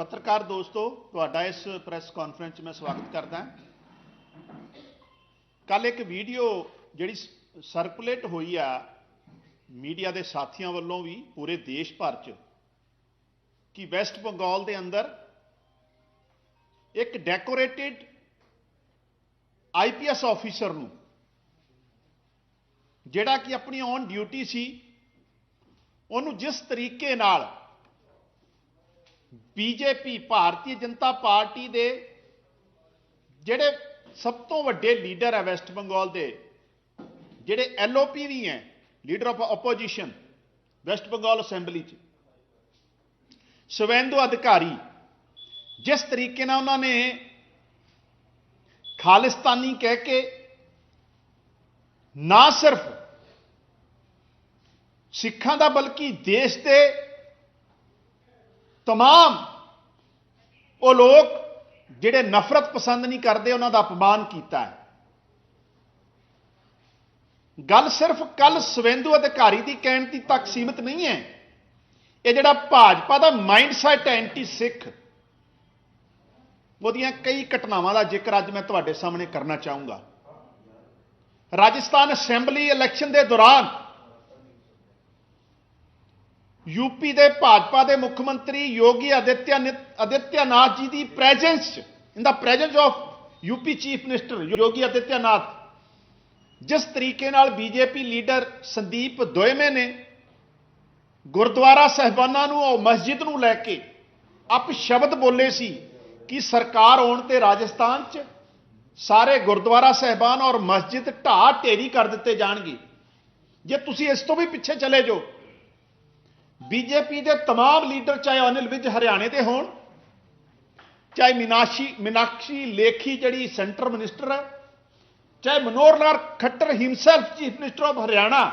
ਪੱਤਰਕਾਰ ਦੋਸਤੋ, ਤੁਹਾਡਾ ਇਸ ਪ੍ਰੈਸ ਕਾਨਫਰੰਸ 'ਚ ਮੈਂ ਸਵਾਗਤ ਕਰਦਾ ਕੱਲ ਇੱਕ ਵੀਡੀਓ ਜਿਹੜੀ ਸਰਕੂਲੇਟ ਹੋਈ ਆ ਮੀਡੀਆ ਦੇ ਸਾਥੀਆਂ ਵੱਲੋਂ ਵੀ ਪੂਰੇ ਦੇਸ਼ ਭਰ 'ਚ ਕਿ ਵੈਸਟ ਬੰਗਾਲ ਦੇ ਅੰਦਰ ਇੱਕ ਡੈਕੋਰੇਟਿਡ ਆਈਪੀਐਸ ਆਫੀਸਰ ਨੂੰ ਜਿਹੜਾ ਕਿ ਆਪਣੀ ਔਨ ਡਿਊਟੀ ਸੀ, ਉਹਨੂੰ ਜਿਸ ਤਰੀਕੇ ਨਾਲ ਬੀਜੇਪੀ, ਭਾਰਤੀ ਜਨਤਾ ਪਾਰਟੀ ਦੇ ਜਿਹੜੇ ਸਭ ਤੋਂ ਵੱਡੇ ਲੀਡਰ ਹੈ ਵੈਸਟ ਬੰਗਾਲ ਦੇ, ਜਿਹੜੇ ਐਲਓਪੀ ਵੀ ਹੈ, leader of opposition, West Bengal assembly ਚ। ਸਵੈੰਦੂ ਅਧਿਕਾਰੀ, ਜਿਸ ਤਰੀਕੇ ਨਾਲ ਉਹਨਾਂ ਨੇ ਖਾਲਿਸਤਾਨੀ ਕਹਿ ਕੇ ਨਾ ਸਿਰਫ ਸਿੱਖਾਂ ਦਾ ਬਲਕਿ ਦੇਸ਼ ਦੇ तमाम ਉਹ ਲੋਕ ਜਿਹੜੇ ਨਫ਼ਰਤ ਪਸੰਦ ਨਹੀਂ ਕਰਦੇ ਉਹਨਾਂ ਦਾ ਅਪਮਾਨ ਕੀਤਾ ਹੈ ਗੱਲ ਸਿਰਫ ਕੱਲ ਸਵੈੰਦੂ ਅਧਿਕਾਰੀ ਦੀ ਕਹਿਣ ਦੀ ਤੱਕ ਸੀਮਿਤ ਨਹੀਂ ਹੈ ਇਹ ਜਿਹੜਾ ਭਾਜਪਾ ਦਾ ਮਾਈਂਡਸੈਟ ਐਂਟੀ ਸਿੱਖ ਉਹਦੀਆਂ ਕਈ ਘਟਨਾਵਾਂ ਦਾ ਜ਼ਿਕਰ ਅੱਜ ਮੈਂ ਤੁਹਾਡੇ ਸਾਹਮਣੇ ਕਰਨਾ ਚਾਹੂੰਗਾ ਰਾਜਸਥਾਨ ਅਸੈਂਬਲੀ ਇਲੈਕਸ਼ਨ ਦੇ ਦੌਰਾਨ ਯੂਪੀ ਦੇ ਭਾਜਪਾ ਦੇ ਮੁੱਖ ਮੰਤਰੀ ਯੋਗੀ ਆਦਿੱਤਿਆਨਾਥ ਜੀ ਦੀ presence in the presence of UP chief minister Yogi Adityanath, ਜਿਸ ਤਰੀਕੇ ਨਾਲ ਬੀਜੇਪੀ ਲੀਡਰ ਸੰਦੀਪ ਦੋਇਮੇ ਨੇ ਗੁਰਦੁਆਰਾ ਸਹਿਬਾਨਾਂ ਨੂੰ ਉਹ ਮਸਜਿਦ ਨੂੰ ਲੈ ਕੇ ਅਪ ਸ਼ਬਦ ਬੋਲੇ ਸੀ ਕਿ ਸਰਕਾਰ ਆਉਣ ਤੇ ਰਾਜਸਥਾਨ 'ਚ ਸਾਰੇ ਗੁਰਦੁਆਰਾ ਸਹਿਬਾਨ ਔਰ ਮਸਜਿਦ ਢਾਹ ਢੇਰੀ ਕਰ ਦਿੱਤੇ ਜਾਣਗੇ। ਜੇ ਤੁਸੀਂ ਇਸ ਤੋਂ ਵੀ ਪਿੱਛੇ ਚਲੇ ਜਾਓ ਬੀਜੇਪੀ ਦੇ तमाम ਲੀਡਰ ਚਾਹੇ ਅਨਿਲ ਵਿਜ ਹਰਿਆਣੇ ਦੇ ਹੋਣ ਚਾਹੇ ਮੀਨਾਸ਼ੀ ਮੀਨਾਕਸ਼ੀ ਲੇਖੀ ਜਿਹੜੀ ਸੈਂਟਰ ਮਿਨਿਸਟਰ ਹੈ ਚਾਹੇ Manohar Lal Khattar himself chief minister of Haryana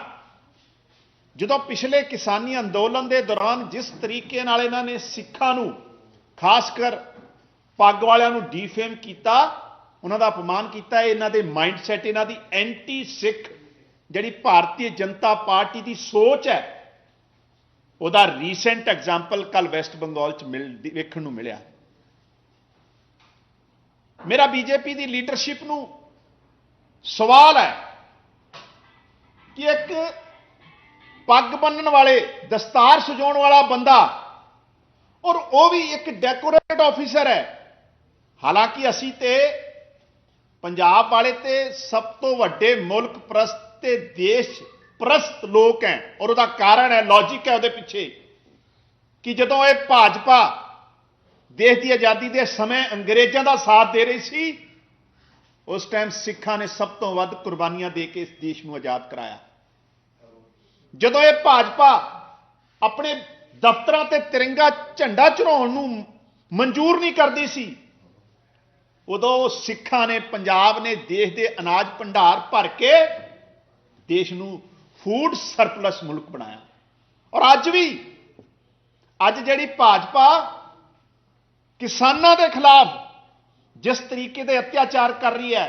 ਜਦੋਂ ਪਿਛਲੇ ਕਿਸਾਨੀ ਅੰਦੋਲਨ ਦੇ ਦੌਰਾਨ ਜਿਸ ਤਰੀਕੇ ਨਾਲ ਇਹਨਾਂ ਨੇ ਸਿੱਖਾਂ ਨੂੰ ਖਾਸ ਕਰ ਪੱਗ ਵਾਲਿਆਂ ਨੂੰ ਡੀਫੇਮ ਕੀਤਾ ਉਹਨਾਂ ਦਾ ਅਪਮਾਨ ਕੀਤਾ ਇਹਨਾਂ ਦੇ ਮਾਈਂਡਸੈਟ ਇਹਨਾਂ ਦੀ ਐਂਟੀ ਸਿੱਖ ਜਿਹੜੀ ਭਾਰਤੀ ਜਨਤਾ ਪਾਰਟੀ ਦੀ ਸੋਚ ਹੈ ਉਹਦਾ ਰੀਸੈਂਟ ਐਗਜ਼ਾਮਪਲ ਕੱਲ ਵੈਸਟ ਬੰਗਾਲ ਚ ਮਿਲ ਵੇਖਣ ਨੂੰ ਮਿਲਿਆ। ਮੇਰਾ ਬੀਜੇਪੀ ਦੀ ਲੀਡਰਸ਼ਿਪ ਨੂੰ ਸਵਾਲ ਹੈ ਕਿ ਇੱਕ ਪੱਗ ਬੰਨਣ ਵਾਲੇ, ਦਸਤਾਰ ਸਜਾਉਣ ਵਾਲਾ ਬੰਦਾ ਔਰ ਉਹ ਵੀ ਇੱਕ ਡੈਕੋਰੇਟ ਆਫੀਸਰ ਹੈ। ਹਾਲਾਂਕਿ ਅਸੀਂ ਤੇ ਪੰਜਾਬ ਵਾਲੇ ਤੇ ਸਭ ਤੋਂ ਵੱਡੇ ਮੁਲਕ ਪ੍ਰਸਤ ਤੇ ਦੇਸ਼ ਪ੍ਰਸਤ ਲੋਕ ਹੈ ਔਰ ਉਹਦਾ ਕਾਰਨ ਹੈ ਲੌਜੀਕ ਹੈ ਉਹਦੇ ਪਿੱਛੇ ਕਿ ਜਦੋਂ ਇਹ ਭਾਜਪਾ ਦੇਸ਼ ਦੀ ਆਜ਼ਾਦੀ ਦੇ ਸਮੇਂ ਅੰਗਰੇਜ਼ਾਂ ਦਾ ਸਾਥ ਦੇ ਰਹੀ ਸੀ, ਉਸ ਟਾਈਮ ਸਿੱਖਾਂ ਨੇ ਸਭ ਤੋਂ ਵੱਧ ਕੁਰਬਾਨੀਆਂ ਦੇ ਕੇ ਇਸ ਦੇਸ਼ ਨੂੰ ਆਜ਼ਾਦ ਕਰਾਇਆ। ਜਦੋਂ ਇਹ ਭਾਜਪਾ ਆਪਣੇ ਦਫ਼ਤਰਾਂ ਤੇ ਤਿਰੰਗਾ ਝੰਡਾ ਚੜਾਉਣ ਨੂੰ ਮਨਜ਼ੂਰ ਨਹੀਂ ਕਰਦੀ ਸੀ, ਉਦੋਂ ਸਿੱਖਾਂ ਨੇ, ਪੰਜਾਬ ਨੇ ਦੇਸ਼ ਦੇ ਅਨਾਜ ਭੰਡਾਰ ਭਰ ਕੇ ਦੇਸ਼ ਨੂੰ ਫੂਡ ਸਰਪਲਸ ਮੁਲਕ ਬਣਾਇਆ। ਔਰ ਅੱਜ ਵੀ, ਅੱਜ ਜਿਹੜੀ ਭਾਜਪਾ ਕਿਸਾਨਾਂ ਦੇ ਖਿਲਾਫ ਜਿਸ ਤਰੀਕੇ ਦੇ ਅਤਿਆਚਾਰ ਕਰ ਰਹੀ ਹੈ,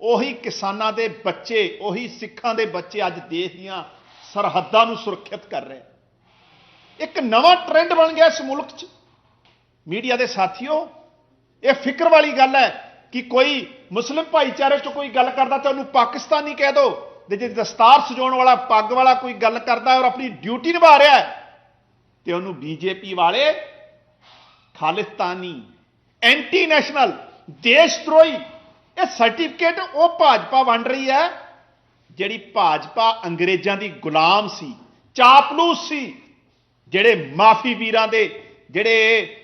ਉਹੀ ਕਿਸਾਨਾਂ ਦੇ ਬੱਚੇ, ਉਹੀ ਸਿੱਖਾਂ ਦੇ ਬੱਚੇ ਅੱਜ ਦੇਸ਼ ਦੀਆਂ ਸਰਹੱਦਾਂ ਨੂੰ ਸੁਰੱਖਿਅਤ ਕਰ ਰਹੇ ਇੱਕ ਨਵਾਂ ਟ੍ਰੈਂਡ ਬਣ ਗਿਆ ਇਸ ਮੁਲਕ 'ਚ। ਮੀਡੀਆ ਦੇ ਸਾਥੀਓ, ਇਹ ਫਿਕਰ ਵਾਲੀ ਗੱਲ ਹੈ ਕਿ ਕੋਈ ਮੁਸਲਿਮ ਭਾਈਚਾਰੇ 'ਚ ਕੋਈ ਗੱਲ ਕਰਦਾ ਤਾਂ ਉਹਨੂੰ ਪਾਕਿਸਤਾਨੀ ਕਹਿ ਦੇ ਜੇ ਦਸਤਾਰ ਸਜਾਉਣ ਵਾਲਾ, ਪੱਗ ਵਾਲਾ ਕੋਈ ਗੱਲ ਕਰਦਾ ਔਰ ਆਪਣੀ ਡਿਊਟੀ ਨਿਭਾ ਰਿਹਾ ਹੈ, ਤੇ ਉਹਨੂੰ ਬੀਜੇਪੀ ਵਾਲੇ ਖਾਲਿਸਤਾਨੀ ਐਂਟੀ ਨੈਸ਼ਨਲ ਦੇਸ਼ ਦਰੋਹੀ ਇਹ ਸਰਟੀਫਿਕੇਟ ਉਹ ਭਾਜਪਾ ਵੰਡ ਰਹੀ ਹੈ, ਜਿਹੜੀ ਭਾਜਪਾ ਅੰਗਰੇਜ਼ਾਂ ਦੀ ਗੁਲਾਮ ਸੀ, ਚਾਪਲੂਸ ਸੀ, ਜਿਹੜੇ ਮਾਫੀ ਵੀਰਾਂ ਦੇ, ਜਿਹੜੇ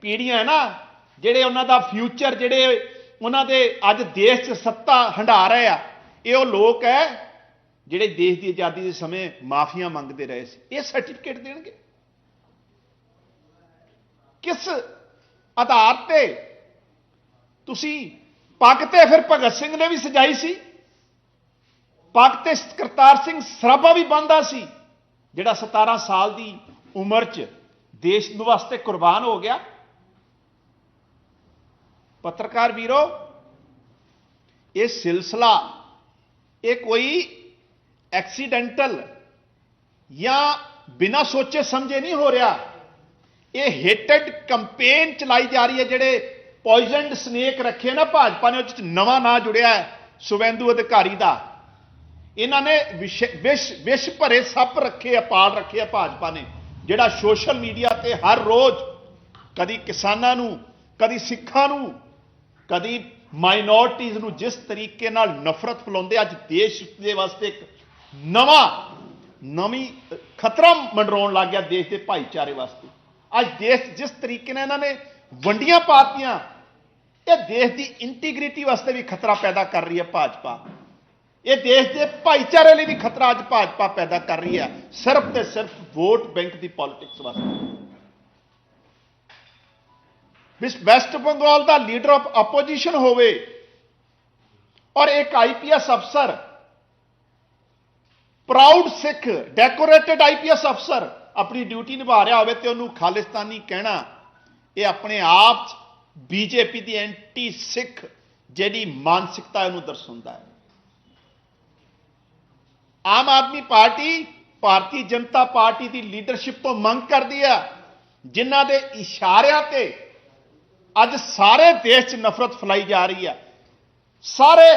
ਪੀੜੀਆਂ ਹੈ ਨਾ, ਜਿਹੜੇ ਉਹਨਾਂ ਦਾ ਫਿਊਚਰ ਜਿਹੜੇ ਉਹਨਾਂ ਦੇ ਅੱਜ ਦੇਸ਼ 'ਚ ਸੱਤਾ ਹੰਡਾ ਰਹੇ ਆ, ਇਹ ਉਹ ਲੋਕ ਹੈ ਜਿਹੜੇ ਦੇਸ਼ ਦੀ ਆਜ਼ਾਦੀ ਦੇ ਸਮੇਂ ਮਾਫੀਆਂ ਮੰਗਦੇ ਰਹੇ ਸੀ, ਇਹ ਸਰਟੀਫਿਕੇਟ ਦੇਣਗੇ। ਕਿਸ ਆਧਾਰ ਤੇ ਤੁਸੀਂ ਪੱਗ ਤੇ ਫਿਰ ਭਗਤ ਸਿੰਘ ਨੇ ਵੀ ਸਜਾਈ ਸੀ? ਪੱਗ ਤੇ ਕਰਤਾਰ ਸਿੰਘ ਸਰਾਭਾ ਵੀ ਬੰਦਾ ਸੀ, ਜਿਹੜਾ 17 ਸਾਲ ਦੀ ਉਮਰ 'ਚ ਦੇਸ਼ ਨੂੰ ਵਾਸਤੇ ਕੁਰਬਾਨ ਹੋ ਗਿਆ। ਪੱਤਰਕਾਰ ਵੀਰੋ, ਇਹ ਸਿਲਸਿਲਾ, ਇਹ ਕੋਈ ਐਕਸੀਡੈਂਟਲ ਜਾਂ ਬਿਨਾਂ ਸੋਚੇ ਸਮਝੇ ਨਹੀਂ ਹੋ ਰਿਹਾ, ਇਹ ਹੇਟਡ ਕੈਂਪੇਨ ਚਲਾਈ ਜਾ ਰਹੀ ਹੈ ਜਿਹੜੇ ਪੋਇਜ਼ਨਡ ਸਨੇਕ ਰੱਖੇ ਨਾ ਭਾਜਪਾ ਨੇ ਉਹਦੇ 'ਚ ਨਵਾਂ ਨਾਂ ਜੁੜਿਆ ਹੈ, ਸੁਵੈਂਦੂ ਅਧਿਕਾਰੀ ਦਾ। ਇਹਨਾਂ ਨੇ ਵਿਸ਼- ਵਿਸ਼ ਵਿਸ਼ ਭਰੇ ਸੱਪ ਰੱਖੇ ਆ, ਪਾਲ ਰੱਖੇ ਆ ਭਾਜਪਾ ਨੇ, ਜਿਹੜਾ ਸੋਸ਼ਲ ਮੀਡੀਆ ਤੇ ਹਰ ਰੋਜ਼ ਕਦੀ ਕਿਸਾਨਾਂ ਨੂੰ, ਕਦੀ ਸਿੱਖਾਂ ਨੂੰ, ਕਦੀ ਮਾਈਨੋਰਟੀਜ਼ ਨੂੰ ਜਿਸ ਤਰੀਕੇ ਨਾਲ ਨਫ਼ਰਤ ਫੈਲਾਉਂਦੇ ਅੱਜ ਦੇਸ਼ ਦੇ ਵਾਸਤੇ ਇੱਕ ਨਵਾਂ, ਨਵੀਂ ਖਤਰਾ ਮੰਡਰਾਉਣ ਲੱਗ ਗਿਆ ਦੇਸ਼ ਦੇ ਭਾਈਚਾਰੇ ਵਾਸਤੇ। ਅੱਜ ਦੇਸ਼ ਜਿਸ ਤਰੀਕੇ ਨਾਲ ਇਹਨਾਂ ਨੇ ਵੰਡੀਆਂ ਪਾਤੀਆਂ, ਇਹ ਦੇਸ਼ ਦੀ ਇੰਟੀਗ੍ਰਿਟੀ ਵਾਸਤੇ ਵੀ ਖਤਰਾ ਪੈਦਾ ਕਰ ਰਹੀ ਹੈ ਭਾਜਪਾ। ਇਹ ਦੇਸ਼ ਦੇ ਭਾਈਚਾਰੇ ਲਈ ਵੀ ਖਤਰਾ ਅੱਜ ਭਾਜਪਾ ਪੈਦਾ ਕਰ ਰਹੀ ਹੈ, ਸਿਰਫ ਤੇ ਸਿਰਫ ਵੋਟ ਬੈਂਕ ਦੀ ਪੋਲਿਟਿਕਸ ਵਾਸਤੇ। ਵਿਸ ਵੈਸਟ ਬੰਗਾਲ ਦਾ ਲੀਡਰ ਆਫ ਆਪੋਜੀਸ਼ਨ ਹੋਵੇ, ਔਰ ਇੱਕ ਆਈਪੀਐਸ ਅਫਸਰ ਪ੍ਰਾਊਡ ਸਿੱਖ ਡੈਕੋਰੇਟਡ ਆਈਪੀਐਸ ਅਫਸਰ ਆਪਣੀ ਡਿਊਟੀ ਨਿਭਾ ਰਿਹਾ ਹੋਵੇ ਤੇ ਉਹਨੂੰ ਖਾਲਿਸਤਾਨੀ ਕਹਿਣਾ, ਇਹ ਆਪਣੇ ਆਪ ਬੀਜੇਪੀ ਦੀ ਐਂਟੀ ਸਿੱਖ ਜਿਹੜੀ ਮਾਨਸਿਕਤਾ ਉਹਨੂੰ ਦਰਸਾਉਂਦਾ ਹੈ। ਆਮ ਆਦਮੀ ਪਾਰਟੀ, ਭਾਰਤੀ ਜਨਤਾ ਪਾਰਟੀ ਦੀ ਲੀਡਰਸ਼ਿਪ ਤੋਂ ਮੰਗ ਕਰਦੀ ਹੈ, ਜਿਨ੍ਹਾਂ ਦੇ ਇਸ਼ਾਰਿਆਂ ਤੇ ਅੱਜ ਸਾਰੇ ਦੇਸ਼ 'ਚ ਨਫ਼ਰਤ ਫੈਲਾਈ ਜਾ ਰਹੀ ਹੈ, ਸਾਰੇ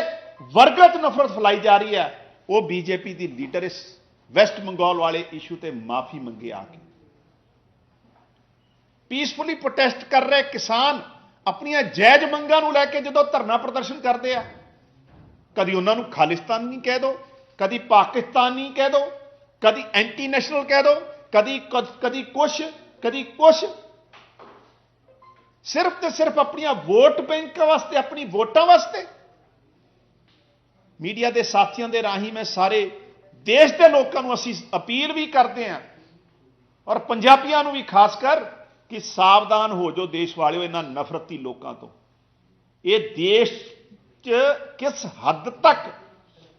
ਵਰਗਾਂ 'ਚ ਨਫ਼ਰਤ ਫੈਲਾਈ ਜਾ ਰਹੀ ਹੈ ਉਹ ਬੀਜੇਪੀ ਦੀ ਲੀਡਰ ਇਸ ਵੈਸਟ ਬੰਗਾਲ ਵਾਲੇ ਇਸ਼ੂ ਤੇ ਮਾਫੀ ਮੰਗੇ ਆ ਕੇ। ਪੀਸਫੁਲੀ ਪ੍ਰੋਟੈਸਟ ਕਰ ਰਹੇ ਕਿਸਾਨ ਆਪਣੀਆਂ ਜਾਇਜ਼ ਮੰਗਾਂ ਨੂੰ ਲੈ ਕੇ ਜਦੋਂ ਧਰਨਾ ਪ੍ਰਦਰਸ਼ਨ ਕਰਦੇ ਆ, ਕਦੀ ਉਹਨਾਂ ਨੂੰ ਖਾਲਿਸਤਾਨੀ ਕਹਿ ਦੋ, ਕਦੀ ਪਾਕਿਸਤਾਨੀ ਕਹਿ ਦੋ, ਕਦੀ ਐਂਟੀ ਨੈਸ਼ਨਲ ਕਹਿ ਦੋ, ਕਦੀ ਕਦੀ ਕੁਛ ਕਦੀ ਕੁਛ। ਸਿਰਫ ਤੇ ਸਿਰਫ ਆਪਣੀਆਂ ਵੋਟ ਬੈਂਕ ਵਾਸਤੇ, ਆਪਣੀ ਵੋਟਾਂ ਵਾਸਤੇ ਮੀਡੀਆ ਦੇ ਸਾਥੀਆਂ ਦੇ ਰਾਹੀਂ ਮੈਂ ਸਾਰੇ ਦੇਸ਼ ਦੇ ਲੋਕਾਂ ਨੂੰ ਅਸੀਂ ਅਪੀਲ ਵੀ ਕਰਦੇ ਹਾਂ ਔਰ ਪੰਜਾਬੀਆਂ ਨੂੰ ਵੀ ਖਾਸ ਕਰ ਕਿ ਸਾਵਧਾਨ ਹੋ ਜੋ ਦੇਸ਼ ਵਾਲਿਓ ਇਹਨਾਂ ਨਫ਼ਰਤੀ ਲੋਕਾਂ ਤੋਂ। ਇਹ ਦੇਸ਼ 'ਚ ਕਿਸ ਹੱਦ ਤੱਕ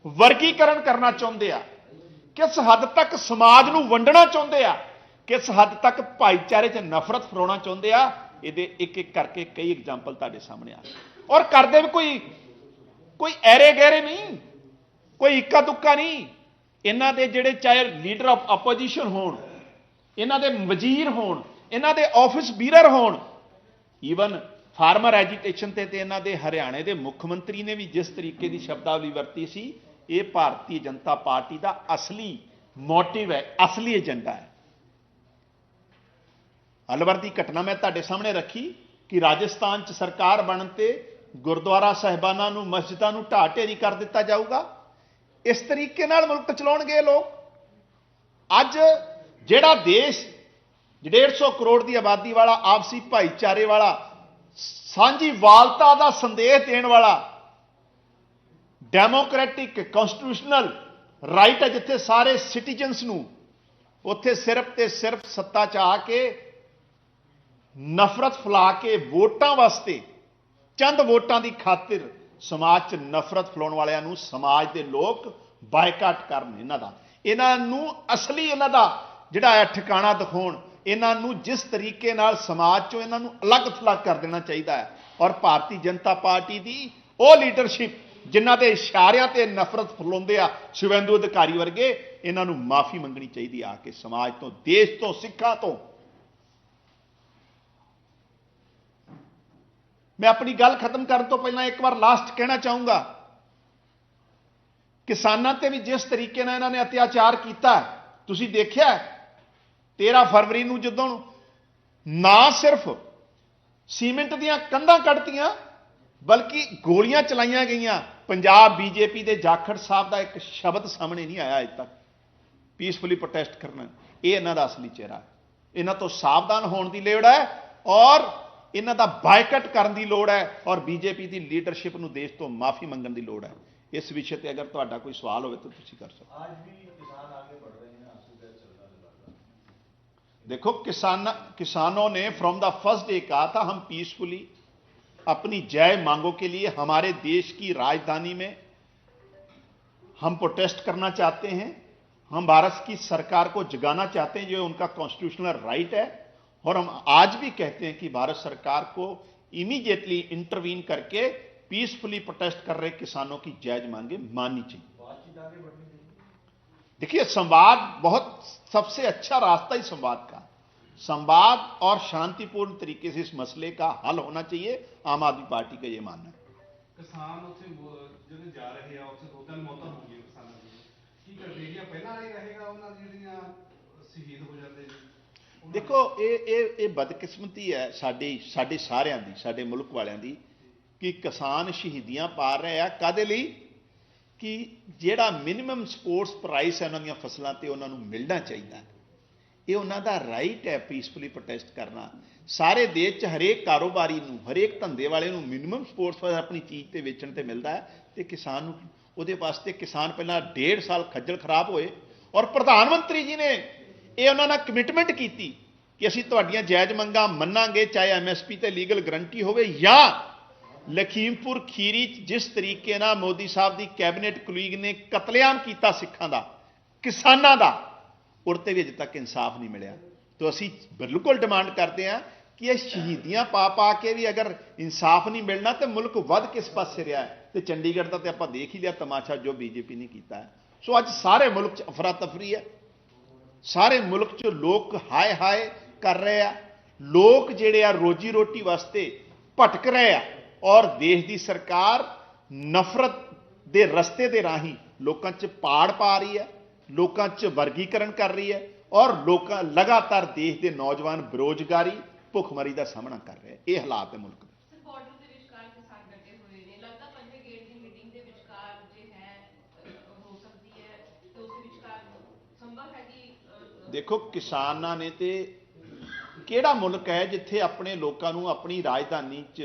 ਵਰਗੀਕਰਨ ਕਰਨਾ ਚਾਹੁੰਦੇ ਆ? ਕਿਸ ਹੱਦ ਤੱਕ ਸਮਾਜ ਨੂੰ ਵੰਡਣਾ ਚਾਹੁੰਦੇ ਆ? ਕਿਸ ਹੱਦ ਤੱਕ ਭਾਈਚਾਰੇ 'ਚ ਨਫ਼ਰਤ ਫੈਲਾਉਣਾ ਚਾਹੁੰਦੇ ਆ? ਇਹਦੇ ਇੱਕ ਇੱਕ ਕਰਕੇ ਕਈ ਐਗਜ਼ਾਮਪਲ ਤੁਹਾਡੇ ਸਾਹਮਣੇ ਆ। ਔਰ ਕਰਦੇ ਵੀ ਕੋਈ ਕੋਈ ਐਰੇ ਗਹਿਰੇ ਨਹੀਂ, ਕੋਈ ਇੱਕਾ ਦੁੱਕਾ ਨਹੀਂ। ਇਹਨਾਂ ਦੇ ਜਿਹੜੇ ਚਾਹੇ ਲੀਡਰ ਆਫ ਆਪੋਜੀਸ਼ਨ ਹੋਣ, ਇਹਨਾਂ ਦੇ ਵਜ਼ੀਰ ਹੋਣ, ਇਹਨਾਂ ਦੇ ਆਫਿਸ ਬੀਰਰ ਹੋਣ ਈਵਨ ਫਾਰਮਰ ਐਜੀਟੇਸ਼ਨ ਤੇ ਤੇ ਇਹਨਾਂ ਦੇ ਹਰਿਆਣੇ ਦੇ ਮੁੱਖ ਮੰਤਰੀ ਨੇ ਵੀ ਜਿਸ ਤਰੀਕੇ ਦੀ ਸ਼ਬਦਾਵਲੀ ਵਰਤੀ ਸੀ, ਇਹ ਭਾਰਤੀ ਜਨਤਾ ਪਾਰਟੀ ਦਾ ਅਸਲੀ ਮੋਟਿਵ ਹੈ, ਅਸਲੀ ਏਜੰਡਾ ਹੈ। ਅਲਵਰ ਦੀ ਘਟਨਾ ਮੈਂ ਤੁਹਾਡੇ ਸਾਹਮਣੇ ਰੱਖੀ ਕਿ ਰਾਜਸਥਾਨ 'ਚ ਸਰਕਾਰ ਬਣਨ ਤੇ ਗੁਰਦੁਆਰਾ ਸਾਹਿਬਾਨਾਂ ਨੂੰ, ਮਸਜਿਦਾਂ ਨੂੰ ਢਾਹ ਢੇਰੀ ਕਰ ਦਿੱਤਾ ਜਾਊਗਾ। ਇਸ ਤਰੀਕੇ ਨਾਲ ਮੁਲਕ ਚਲਾਉਣਗੇ ਲੋਕ। ਅੱਜ ਜਿਹੜਾ ਦੇਸ਼ 150 ਕਰੋੜ ਦੀ ਆਬਾਦੀ ਵਾਲਾ, ਆਪਸੀ ਭਾਈਚਾਰੇ ਵਾਲਾ, ਸਾਂਝੀ ਵਾਲਤਾ ਦਾ ਸੰਦੇਸ਼ ਦੇਣ ਵਾਲਾ, ਡੈਮੋਕ੍ਰੈਟਿਕ, ਕਨਸਟੀਟਿਊਸ਼ਨਲ ਰਾਈਟ ਹੈ ਜਿੱਥੇ ਸਾਰੇ ਸਿਟੀਜ਼ਨਸ ਨੂੰ, ਉੱਥੇ ਸਿਰਫ ਤੇ ਸਿਰਫ ਸੱਤਾ 'ਚ ਆ ਕੇ ਨਫ਼ਰਤ ਫੈਲਾ ਕੇ ਵੋਟਾਂ ਵਾਸਤੇ ਚੰਦ ਵੋਟਾਂ ਦੀ ਖਾਤਰ ਸਮਾਜ 'ਚ ਨਫ਼ਰਤ ਫੈਲਾਉਣ ਵਾਲਿਆਂ ਨੂੰ ਸਮਾਜ ਦੇ ਲੋਕ ਬਾਈਕਾਟ ਕਰਨ ਇਹਨਾਂ ਦਾ। ਇਹਨਾਂ ਨੂੰ ਅਸਲੀ ਇਹਨਾਂ ਦਾ ਜਿਹੜਾ ਹੈ ਠਿਕਾਣਾ ਦਿਖਾਉਣ, ਇਹਨਾਂ ਨੂੰ ਜਿਸ ਤਰੀਕੇ ਨਾਲ ਸਮਾਜ 'ਚੋਂ ਇਹਨਾਂ ਨੂੰ ਅਲੱਗ ਥਲੱਗ ਕਰ ਦੇਣਾ ਚਾਹੀਦਾ ਹੈ। ਔਰ ਭਾਰਤੀ ਜਨਤਾ ਪਾਰਟੀ ਦੀ ਉਹ ਲੀਡਰਸ਼ਿਪ ਜਿਨ੍ਹਾਂ ਦੇ ਇਸ਼ਾਰਿਆਂ ਤੇ ਨਫ਼ਰਤ ਫੈਲਾਉਂਦੇ ਆ ਸ਼ਿਵੈਂਦੂ ਅਧਿਕਾਰੀ ਵਰਗੇ, ਇਹਨਾਂ ਨੂੰ ਮਾਫੀ ਮੰਗਣੀ ਚਾਹੀਦੀ ਆ ਕੇ ਸਮਾਜ ਤੋਂ, ਦੇਸ਼ ਤੋਂ, ਸਿੱਖਾਂ ਤੋਂ ਮੈਂ ਆਪਣੀ ਗੱਲ ਖਤਮ ਕਰਨ ਤੋਂ ਪਹਿਲਾਂ ਇੱਕ ਵਾਰ ਲਾਸਟ ਕਹਿਣਾ ਚਾਹੂੰਗਾ। ਕਿਸਾਨਾਂ ਤੇ ਵੀ ਜਿਸ ਤਰੀਕੇ ਨਾਲ ਇਹਨਾਂ ਨੇ ਅਤਿਆਚਾਰ ਕੀਤਾ, ਤੁਸੀਂ ਦੇਖਿਆ 13 ਫਰਵਰੀ ਨੂੰ ਜਦੋਂ ਨਾ ਸਿਰਫ ਸੀਮੈਂਟ ਦੀਆਂ ਕੰਧਾਂ ਕੱਢਤੀਆਂ, ਬਲਕਿ ਗੋਲੀਆਂ ਚਲਾਈਆਂ ਗਈਆਂ, ਪੰਜਾਬ ਬੀਜੇਪੀ ਦੇ ਜਾਖੜ ਸਾਹਿਬ ਦਾ ਇੱਕ ਸ਼ਬਦ ਸਾਹਮਣੇ ਨਹੀਂ ਆਇਆ ਅਜੇ ਤੱਕ। ਪੀਸਫੁਲੀ ਪ੍ਰੋਟੈਸਟ ਕਰਨਾ, ਇਹ ਇਹਨਾਂ ਦਾ ਅਸਲੀ ਚਿਹਰਾ ਹੈ। ਇਹਨਾਂ ਤੋਂ ਸਾਵਧਾਨ ਹੋਣ ਦੀ ਲੋੜ ਹੈ ਔਰ ਇਹਨਾਂ ਦਾ ਬਾਈਕਟ ਕਰਨ ਦੀ ਲੋੜ ਹੈ ਔਰ ਬੀਜੇਪੀ ਦੀ ਲੀਡਰਸ਼ਿਪ ਨੂੰ ਦੇਸ਼ ਤੋਂ ਮਾਫੀ ਮੰਗਣ ਦੀ ਲੋੜ ਹੈ ਇਸ ਵਿਸ਼ੇ ਤੇ ਅਗਰ ਤੁਹਾਡਾ ਕੋਈ ਸਵਾਲ ਹੋਵੇ ਤਾਂ ਤੁਸੀਂ ਕਰ ਸਕਦੇ ਹੋ आज भी किसान आगे बढ़ रहे हैं आंसू गैस चल रहा है देखो किसान किसानों ने फ्रॉम द फर्स्ट डे कहा था हम पीसफुली अपनी जय मांगों के लिए हमारे देश की राजधानी में हम प्रोटेस्ट करना चाहते हैं हम भारत की सरकार को जगाना चाहते हैं जो उनका कॉन्स्टिट्यूशनल राइट है और हम आज भी कहते हैं कि भारत सरकार को इमीडिएटली इंटरवीन करके पीसफुली प्रोटेस्ट कर रहे किसानों की जायज मांगे माननी चाहिए बातचीत आगे बढ़नी चाहिए देखिए संवाद बहुत सबसे अच्छा रास्ता ही संवाद का संवाद और शांतिपूर्ण तरीके से इस मसले का हल होना चाहिए आम आदमी पार्टी का ये मानना है ਕਿਸਾਨ ਉੱਥੇ ਬ- ਜਿਹੜੇ ਜਾ ਰਹੇ ਆ ਉੱਥੇ ਦੋ ਤਿੰਨ ਮੌਤਾਂ ਹੋ ਗਈਆਂ ਕਿਸਾਨਾਂ ਦੀਆਂ ਕੀ ਕਰਨੇਰੀਆ ਪਹਿਲਾਂ ਹੀ ਰਹੇਗਾ ਉਹਨਾਂ ਦੀਆਂ ਜਿਹੜੀਆਂ ਸ਼ਹੀਦ ਹੋ ਜਾਂਦੇ ਜੀ ਉਹਨਾਂ ਦੇਖੋ, ਇਹ ਇਹ ਇਹ ਬਦਕਿਸਮਤੀ ਹੈ ਸਾਡੀ, ਸਾਡੇ ਸਾਰਿਆਂ ਦੀ, ਸਾਡੇ ਮੁਲਕ ਵਾਲਿਆਂ ਦੀ, ਕਿ ਕਿਸਾਨ ਸ਼ਹੀਦੀਆਂ ਪਾ ਰਹੇ ਆ। ਕਾਦੇ ਲਈ? ਕਿ ਜਿਹੜਾ ਮਿਨੀਮਮ ਸਪੋਰਟਸ ਪ੍ਰਾਈਸ ਹੈ ਉਹਨਾਂ ਦੀਆਂ ਫਸਲਾਂ ਤੇ ਉਹਨਾਂ ਨੂੰ ਮਿਲਣਾ ਚਾਹੀਦਾ। ਇਹ ਉਹਨਾਂ ਦਾ ਰਾਈਟ ਹੈ ਪੀਸਫੁਲੀ ਪ੍ਰੋਟੈਸਟ ਕਰਨਾ। ਸਾਰੇ ਦੇਸ਼ 'ਚ ਹਰੇਕ ਕਾਰੋਬਾਰੀ ਨੂੰ, ਹਰੇਕ ਧੰਦੇ ਵਾਲੇ ਨੂੰ ਮਿਨੀਮਮ ਸਪੋਰਟਸ ਪ੍ਰਾਈਸ ਆਪਣੀ ਚੀਜ਼ ਤੇ ਵੇਚਣ ਤੇ ਮਿਲਦਾ ਹੈ ਤੇ ਕਿਸਾਨ ਨੂੰ, ਉਹਦੇ ਵਾਸਤੇ ਕਿਸਾਨ ਪਹਿਲਾਂ ਡੇਢ ਸਾਲ ਖੱਜਲ ਖਰਾਬ ਹੋਏ। ਔਰ ਪ੍ਰਧਾਨ ਮੰਤਰੀ ਜੀ ਨੇ ਇਹ ਉਹਨਾਂ ਨਾਲ ਕਮਿਟਮੈਂਟ ਕੀਤੀ ਕਿ ਅਸੀਂ ਤੁਹਾਡੀਆਂ ਜਾਇਜ਼ ਮੰਗਾਂ ਮੰਨਾਂਗੇ, ਚਾਹੇ ਐਮਐਸਪੀ ਤੇ ਲੀਗਲ ਗਰੰਟੀ ਹੋਵੇ ਜਾਂ ਲਖੀਮਪੁਰ ਖੀਰੀ 'ਚ ਜਿਸ ਤਰੀਕੇ ਨਾਲ ਮੋਦੀ ਸਾਹਿਬ ਦੀ ਕੈਬਨਿਟ ਕੁਲੀਗ ਨੇ ਕਤਲੇਆਮ ਕੀਤਾ ਸਿੱਖਾਂ ਦਾ, ਕਿਸਾਨਾਂ ਦਾ ਉਰ ਵੀ ਅਜੇ ਤੱਕ ਇਨਸਾਫ ਨਹੀਂ ਮਿਲਿਆ। ਤਾਂ ਅਸੀਂ ਬਿਲਕੁਲ ਡਿਮਾਂਡ ਕਰਦੇ ਹਾਂ ਕਿ ਇਹ ਸ਼ਹੀਦੀਆਂ ਪਾ ਪਾ ਕੇ ਵੀ ਅਗਰ ਇਨਸਾਫ ਨਹੀਂ ਮਿਲਣਾ ਤੇ ਮੁਲਕ ਵੱਧ ਕਿਸ ਪਾਸੇ ਰਿਹਾ ਹੈ। ਤੇ ਚੰਡੀਗੜ੍ਹ ਦਾ ਤੇ ਆਪਾਂ ਦੇਖ ਹੀ ਲਿਆ ਤਮਾਸ਼ਾ ਜੋ ਬੀਜੇਪੀ ਨੇ ਕੀਤਾ ਹੈ। ਸੋ ਅੱਜ ਸਾਰੇ ਮੁਲਕ 'ਚ ਅਫਰਾ ਤਫਰੀ ਹੈ। ਸਾਰੇ ਮੁਲਕ 'ਚ ਲੋਕ ਹਾਏ ਹਾਏ ਕਰ ਰਹੇ ਆ। ਲੋਕ ਜਿਹੜੇ ਆ ਰੋਜੀ ਰੋਟੀ ਵਾਸਤੇ ਭਟਕ ਰਹੇ ਆ ਔਰ ਦੇਸ਼ ਦੀ ਸਰਕਾਰ ਨਫ਼ਰਤ ਦੇ ਰਸਤੇ ਦੇ ਰਾਹੀਂ ਲੋਕਾਂ 'ਚ ਪਾੜ ਪਾ ਰਹੀ ਹੈ, ਲੋਕਾਂ 'ਚ ਵਰਗੀਕਰਨ ਕਰ ਰਹੀ ਹੈ ਔਰ ਲੋਕਾਂ ਲਗਾਤਾਰ ਦੇਸ਼ ਦੇ ਨੌਜਵਾਨ ਬੇਰੋਜ਼ਗਾਰੀ, ਭੁੱਖਮਰੀ ਦਾ ਸਾਹਮਣਾ ਕਰ ਰਹੇ ਇਹ ਹਾਲਾਤ ਹੈ ਮੁਲਕ ਦੇ ਸਰ ਬਾਰਡਰ ਦੇ ਵਿਚਕਾਰ ਕਿਸਾਨ ਡਟੇ ਹੋਏ ਨੇ ਲੱਗਦਾ ਪੰਜਵੇਂ ਗੇਟ ਦੀ ਮੀਟਿੰਗ ਦੇ ਵਿਚਕਾਰ ਜੇ ਹੈ ਅਹ, ਹੋ ਸਕਦੀ ਹੈ ਤੇ ਉਸ ਦੇ ਵਿਚਕਾਰ ਸੰਭਵ ਹੈ ਕਿ ਅਹ, ਦੇਖੋ, ਕਿਸਾਨਾਂ ਨੇ ਤੇ ਕਿਹੜਾ ਮੁਲਕ ਹੈ ਜਿੱਥੇ ਆਪਣੇ ਲੋਕਾਂ ਨੂੰ ਆਪਣੀ ਰਾਜਧਾਨੀ 'ਚ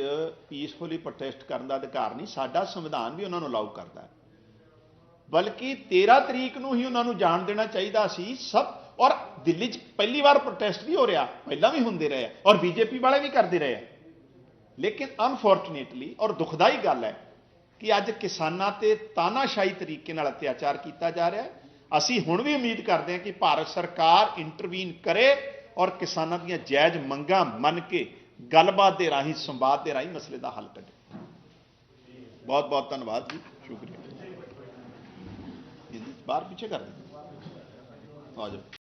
ਪੀਸਫੁਲੀ ਪ੍ਰੋਟੈਸਟ ਕਰਨ ਦਾ ਅਧਿਕਾਰ ਨਹੀਂ? ਸਾਡਾ ਸੰਵਿਧਾਨ ਵੀ ਉਹਨਾਂ ਨੂੰ ਅਲਾਉ ਕਰਦਾ ਹੈ। ਬਲਕਿ 13 ਤਰੀਕ ਨੂੰ ਹੀ ਉਹਨਾਂ ਨੂੰ ਜਾਣ ਦੇਣਾ ਚਾਹੀਦਾ ਸੀ ਸਭ, ਔਰ ਦਿੱਲੀ 'ਚ ਪਹਿਲੀ ਵਾਰ ਪ੍ਰੋਟੈਸਟ ਵੀ ਹੋ ਰਿਹਾ, ਪਹਿਲਾਂ ਵੀ ਹੁੰਦੇ ਰਹੇ ਔਰ ਬੀਜੇਪੀ ਵਾਲੇ ਵੀ ਕਰਦੇ ਰਹੇ ਆ। ਲੇਕਿਨ ਅਨਫੋਰਚੂਨੇਟਲੀ ਔਰ ਦੁਖਦਾਈ ਗੱਲ ਹੈ ਕਿ ਅੱਜ ਕਿਸਾਨਾਂ ਤੇ ਤਾਨਾਸ਼ਾਹੀ ਤਰੀਕੇ ਨਾਲ ਅਤਿਆਚਾਰ ਕੀਤਾ ਜਾ ਰਿਹਾ ਹੈ ਅਸੀਂ ਹੁਣ ਵੀ ਉਮੀਦ ਕਰਦੇ ਹਾਂ ਕਿ ਭਾਰਤ ਸਰਕਾਰ ਇੰਟਰਵੀਨ ਕਰੇ ਔਰ ਕਿਸਾਨਾਂ ਦੀਆਂ ਜਾਇਜ਼ ਮੰਗਾਂ ਮੰਨ ਕੇ ਗੱਲਬਾਤ ਦੇ ਰਾਹੀਂ, ਸੰਵਾਦ ਦੇ ਰਾਹੀਂ ਮਸਲੇ ਦਾ ਹੱਲ ਕੱਢੇ। ਬਹੁਤ ਬਹੁਤ ਧੰਨਵਾਦ ਜੀ। ਸ਼ੁਕਰੀਆ। ਬਾਹਰ ਪਿੱਛੇ ਕਰ ਦਿਓ। ਆ ਜਾਓ।